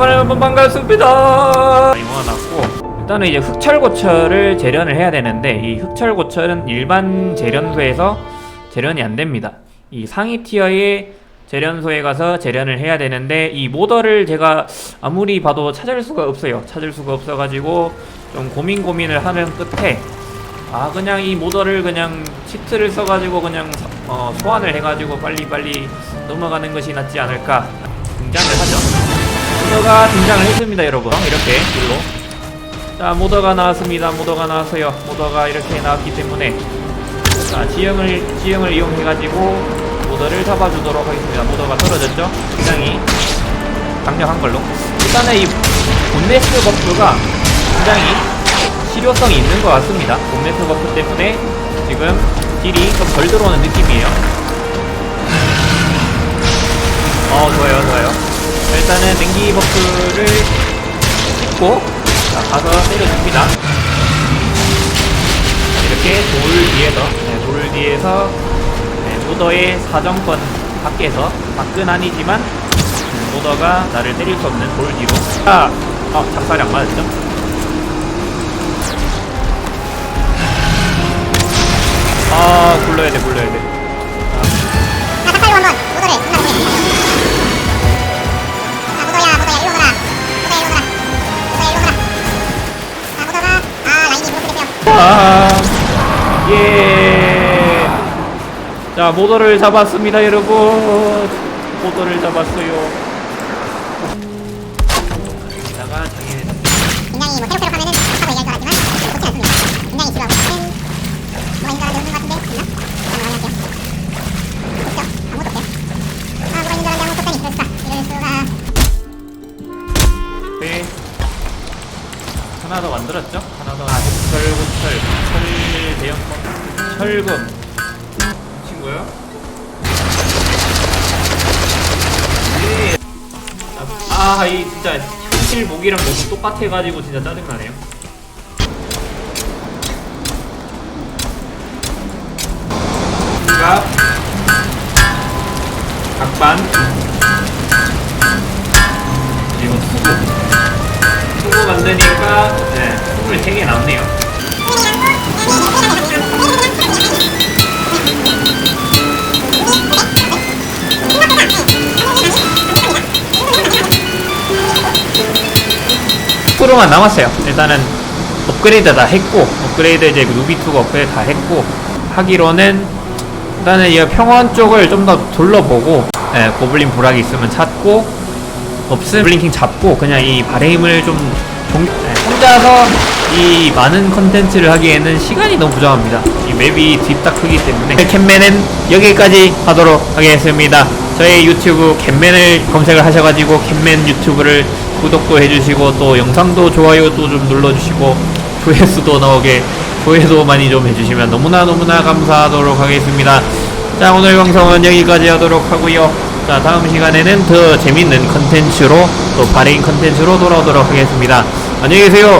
여러분 반갑습니다. 많이 모아놨고 일단은 이제 흑철고철을 재련을 해야 되는데 이 흑철고철은 일반 재련소에서 재련이 안 됩니다. 이 상위 티어의 재련소에 가서 재련을 해야 되는데 이 모더를 제가 아무리 봐도 찾을 수가 없어요. 찾을 수가 없어가지고 좀 고민 고민을 하는 끝에 아 그냥 이 모더를 그냥 치트를 써가지고 그냥 서- 어, 소환을 해가지고 빨리빨리 넘어가는 것이 낫지 않을까 등장을 하죠 모더가 등장을 했습니다 여러분. 이렇게 일로. 자 모더가 나왔습니다. 모더가 나왔어요. 모더가 이렇게 나왔기 때문에. 자 지형을 지형을 이용해가지고 모더를 잡아주도록 하겠습니다. 모더가 떨어졌죠? 굉장히 강력한 걸로. 일단은 이 본네스 버프가 굉장히 실효성이 있는 것 같습니다. 본네스 버프 때문에 지금 딜이 좀 덜 들어오는 느낌이에요. 어, 좋아요, 냉기 버프를 찍고, 자, 가서 때려줍니다. 자, 이렇게 돌 뒤에서, 네, 돌 뒤에서, 네, 모더의 사정권 밖에서, 밖은 아니지만, 음, 모더가 나를 때릴 수 없는 돌 뒤로. 아, 아, 작살이 안 맞았죠? 아 굴러야 돼 굴러야 돼 아, 예. 자 모더를 잡았습니다 여러분. 모더를 잡았어요. 이따가 장애는 하나 더 만들었죠? 하나 더 철구철 철 대형권 철금 친구요? 네. 아, 이 진짜 현실 목이랑 너무 똑같아가지고 진짜 짜증나네요. 각 각반 만드니까 네, 23개 남네요. 프로만 남았어요. 일단은 업그레이드 다 했고 업그레이드 이제 그 루비투가 업그레이드 다 했고 하기로는 일단은 이 평원 쪽을 좀 더 둘러보고 예, 고블린 보락이 있으면 찾고 없음 블링킹 잡고 그냥 이 바레임을 좀 종- 예, 혼자서 이 많은 컨텐츠를 하기에는 시간이 너무 부족합니다. 이 맵이 딥다 크기 때문에 캔맨은 여기까지 하도록 하겠습니다. 저희 유튜브 캔맨을 검색을 하셔가지고 캔맨 유튜브를 구독도 해주시고 또 영상도 좋아요도 좀 눌러주시고 조회수도 나오게 조회도 많이 좀 해주시면 너무나 너무나 감사하도록 하겠습니다. 자 오늘 방송은 여기까지 하도록 하고요. 자 다음 시간에는 더 재밌는 컨텐츠로 또 바레인 컨텐츠로 돌아오도록 하겠습니다. 안녕히 계세요.